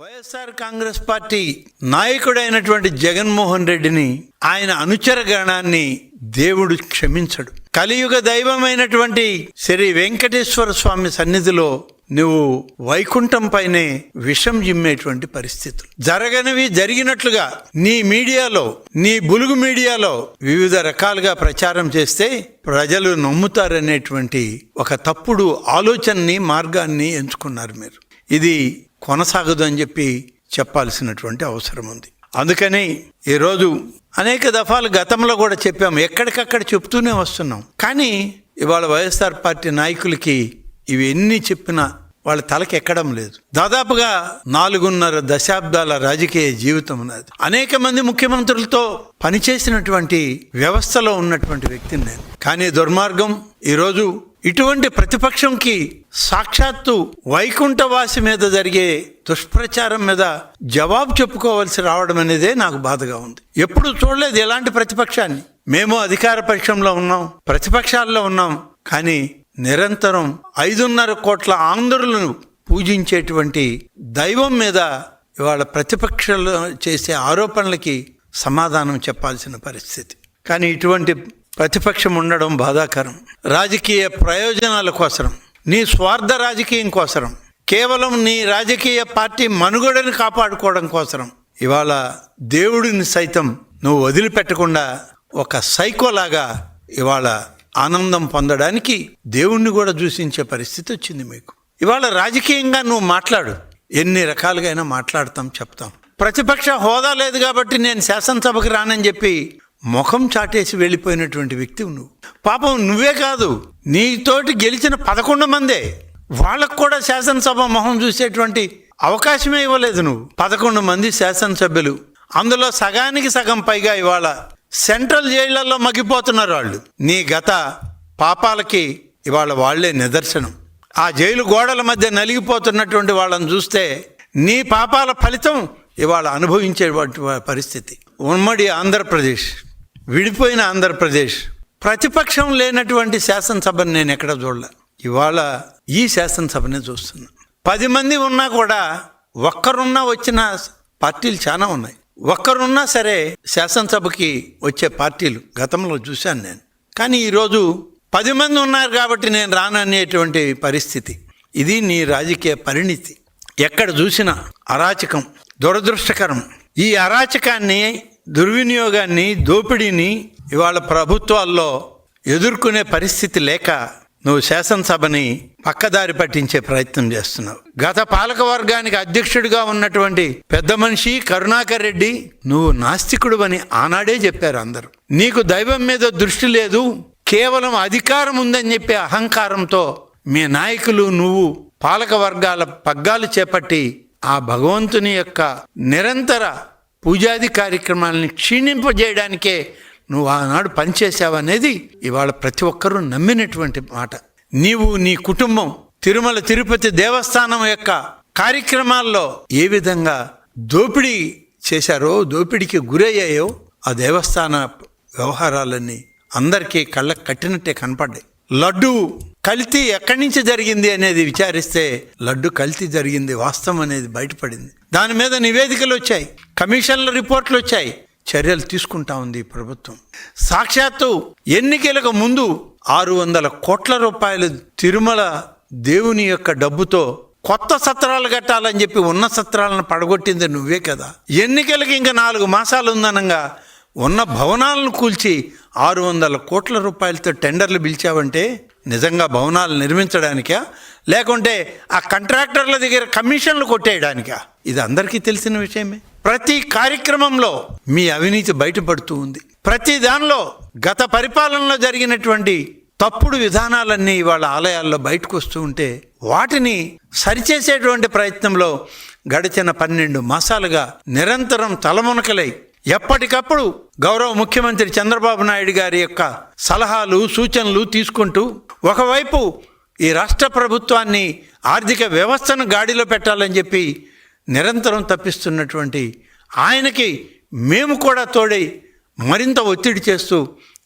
YSR Congress party నాయకుడైనటువంటి జగన్మోహన్ రెడ్డిని ఆయన అనుచర గణాన్ని దేవుడు క్షమించడు. కలియుగ దైవమైనటువంటి శ్రీ వెంకటేశ్వర స్వామి సన్నిధిలో నువ్వు వైకుంఠం పైనే విషం జిమ్మేటువంటి పరిస్థితులు. జరగనివి జరిగినట్లుగా నీ మీడియాలో నీ బులుగు మీడియాలో వివిధ రకాలుగా ప్రచారం చేస్తే ప్రజలు నమ్ముతారనేటువంటి ఒక తప్పుడు ఆలోచనని మార్గాన్ని ఎంచుకున్నారు మీరు. ఇది కొనసాగదు అని చెప్పి చెప్పాల్సినటువంటి అవసరం ఉంది. అందుకని ఈరోజు అనేక దఫాలు గతంలో కూడా చెప్పాము. ఎక్కడికక్కడ చెప్తూనే వస్తున్నాం. కానీ ఇవాళ వైఎస్ఆర్ పార్టీ నాయకులకి ఇవి ఎన్ని చెప్పినా వాళ్ళ తలకి ఎక్కడం లేదు. దాదాపుగా నాలుగున్నర దశాబ్దాల రాజకీయ జీవితం ఉన్నది. అనేక మంది ముఖ్యమంత్రులతో పనిచేసినటువంటి వ్యవస్థలో ఉన్నటువంటి వ్యక్తిని నేను. కానీ దుర్మార్గం ఈరోజు ఇటువంటి ప్రతిపక్షంకి సాక్షాత్తు వైకుంఠవాసి మీద జరిగే దుష్ప్రచారం మీద జవాబు చెప్పుకోవాల్సి రావడం అనేదే నాకు బాధగా ఉంది. ఎప్పుడు చూడలేదు ఎలాంటి ప్రతిపక్షాన్ని. మేము అధికార పక్షంలో ఉన్నాం ప్రతిపక్షాల్లో ఉన్నాం కానీ నిరంతరం ఐదున్నర కోట్ల ఆంధ్రులను పూజించేటువంటి దైవం మీద ఇవాళ ప్రతిపక్షాలు చేసే ఆరోపణలకి సమాధానం చెప్పాల్సిన పరిస్థితి. కానీ ఇటువంటి ప్రతిపక్షం ఉండడం బాధాకరం. రాజకీయ ప్రయోజనాల కోసరం. నీ స్వార్థ రాజకీయం కోసరం. కేవలం నీ రాజకీయ పార్టీ మనుగడని కాపాడుకోవడం కోసరం. ఇవాళ దేవుడిని సైతం నువ్వు వదిలిపెట్టకుండా ఒక సైకోలాగా ఇవాళ ఆనందం పొందడానికి దేవుణ్ణి కూడా దూషించే పరిస్థితి వచ్చింది మీకు. ఇవాళ రాజకీయంగా నువ్వు మాట్లాడు. ఎన్ని రకాలుగా అయినా మాట్లాడతాం చెప్తాం. ప్రతిపక్ష హోదా లేదు కాబట్టి నేను శాసనసభకు రానని చెప్పి ముఖం చాటేసి వెళ్ళిపోయినటువంటి వ్యక్తి నువ్వు. పాపం నువ్వే కాదు నీతోటి గెలిచిన పదకొండు మందే. వాళ్ళకు కూడా శాసనసభ మొహం చూసేటువంటి అవకాశమే ఇవ్వలేదు నువ్వు. పదకొండు మంది శాసనసభ్యులు. అందులో సగానికి సగం పైగా ఇవాళ సెంట్రల్ జైళ్ళలో మగ్గిపోతున్నారు వాళ్ళు. నీ గత పాపాలకి ఇవాళ వాళ్ళే నిదర్శనం. ఆ జైలు గోడల మధ్య నలిగిపోతున్నటువంటి వాళ్ళని చూస్తే నీ పాపాల ఫలితం ఇవాళ అనుభవించేటువంటి పరిస్థితి. ఉమ్మడి ఆంధ్రప్రదేశ్. విడిపోయిన ఆంధ్రప్రదేశ్. ప్రతిపక్షం లేనటువంటి శాసనసభను నేను ఎక్కడ చూడలే. ఇవాళ ఈ శాసనసభనే చూస్తున్నా. పది మంది ఉన్నా కూడా ఒక్కరున్నా వచ్చిన పార్టీలు చాలా ఉన్నాయి. ఒక్కరున్నా సరే శాసనసభకి వచ్చే పార్టీలు గతంలో చూశాను నేను. కానీ ఈరోజు పది మంది ఉన్నారు కాబట్టి నేను రాననేటువంటి పరిస్థితి. ఇది నీ రాజకీయ పరిణితి. ఎక్కడ చూసినా అరాచకం దురదృష్టకరం. ఈ అరాచకాన్ని దుర్వినియోగాన్ని దోపిడీని ఇవాళ ప్రభుత్వాల్లో ఎదుర్కొనే పరిస్థితి లేక నువ్వు శాసనసభని పక్కదారి పట్టించే ప్రయత్నం చేస్తున్నావు. గత పాలక వర్గానికి అధ్యక్షుడిగా ఉన్నటువంటి పెద్ద మనిషి కరుణాకర్ రెడ్డి నువ్వు నాస్తికుడు అని ఆనాడే చెప్పారు అందరూ. నీకు దైవం మీద దృష్టి లేదు కేవలం అధికారం ఉందని చెప్పే అహంకారంతో మీ నాయకులు నువ్వు పాలక వర్గాల పగ్గాలు చేపట్టి ఆ భగవంతుని యొక్క నిరంతర పూజాది కార్యక్రమాలని క్షీణింపజేయడానికే నువ్వు ఆనాడు పనిచేసావనేది ఇవాళ ప్రతి ఒక్కరూ నమ్మినటువంటి మాట. నీవు నీ కుటుంబం తిరుమల తిరుపతి దేవస్థానం యొక్క కార్యక్రమాల్లో ఏ విధంగా దోపిడీ చేశారో దోపిడీకి గురయ్యాయో ఆ దేవస్థాన వ్యవహారాలన్నీ అందరికీ కళ్ళకు కట్టినట్టే కనపడ్డాయి. లడ్డు కల్తీ ఎక్కడి నుంచి జరిగింది అనేది విచారిస్తే లడ్డు కల్తీ జరిగింది వాస్తవం అనేది బయటపడింది. దాని మీద నివేదికలు వచ్చాయి కమిషన్ల రిపోర్ట్లు వచ్చాయి. చర్యలు తీసుకుంటా ఉంది ప్రభుత్వం. సాక్షాత్తు ఎన్నికలకు ముందు ఆరు వందల కోట్ల రూపాయలు తిరుమల దేవుని యొక్క డబ్బుతో కొత్త సత్రాలు కట్టాలని చెప్పి ఉన్న సత్రాలను పడగొట్టింది నువ్వే కదా. ఎన్నికలకి ఇంకా నాలుగు మాసాలు ఉందనంగా ఉన్న భవనాలను కూల్చి ఆరు వందల కోట్ల రూపాయలతో టెండర్లు పిలిచావంటే నిజంగా భవనాలు నిర్మించడానికా? లేకుంటే ఆ కాంట్రాక్టర్ల దగ్గర కమిషన్లు కొట్టేయడానికా? ఇది అందరికీ తెలిసిన విషయమే. ప్రతి కార్యక్రమంలో మీ అవినీతి బయటపడుతూ ఉంది. ప్రతి దానిలో గత పరిపాలనలో జరిగినటువంటి తప్పుడు విధానాలన్నీ ఇవాళ ఆలయాల్లో బయటకు వస్తూ ఉంటే వాటిని సరిచేసేటువంటి ప్రయత్నంలో గడిచిన పన్నెండు మాసాలుగా నిరంతరం తలమునకలై ఎప్పటికప్పుడు గౌరవ ముఖ్యమంత్రి చంద్రబాబు నాయుడు గారి యొక్క సలహాలు సూచనలు తీసుకుంటూ ఒకవైపు ఈ రాష్ట్ర ప్రభుత్వాన్ని ఆర్థిక వ్యవస్థను గాడిలో పెట్టాలని చెప్పి నిరంతరం తప్పిస్తున్నటువంటి ఆయనకి మేము కూడా తోడై మరింత ఒత్తిడి చేస్తూ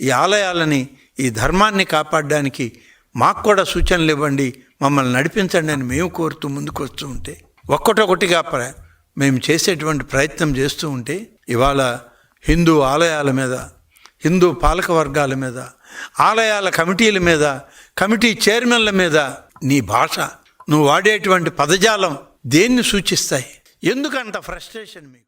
ఈ ఆలయాలని ఈ ధర్మాన్ని కాపాడడానికి మాకు కూడా సూచనలు ఇవ్వండి మమ్మల్ని నడిపించండి అని మేము కోరుతూ ముందుకు వస్తూ ఉంటే ఒక్కటొకటిగా ప్ర మేము చేసేటువంటి ప్రయత్నం చేస్తూ ఉంటే ఇవాళ హిందూ ఆలయాల మీద హిందూ పాలక వర్గాల మీద ఆలయాల కమిటీల మీద కమిటీ చైర్మన్ల మీద నీ భాష. నువ్వు వాడేటువంటి పదజాలం దేన్ని సూచిస్తాయి? ఎందుకంత ఫ్రస్ట్రేషన్ మీకు?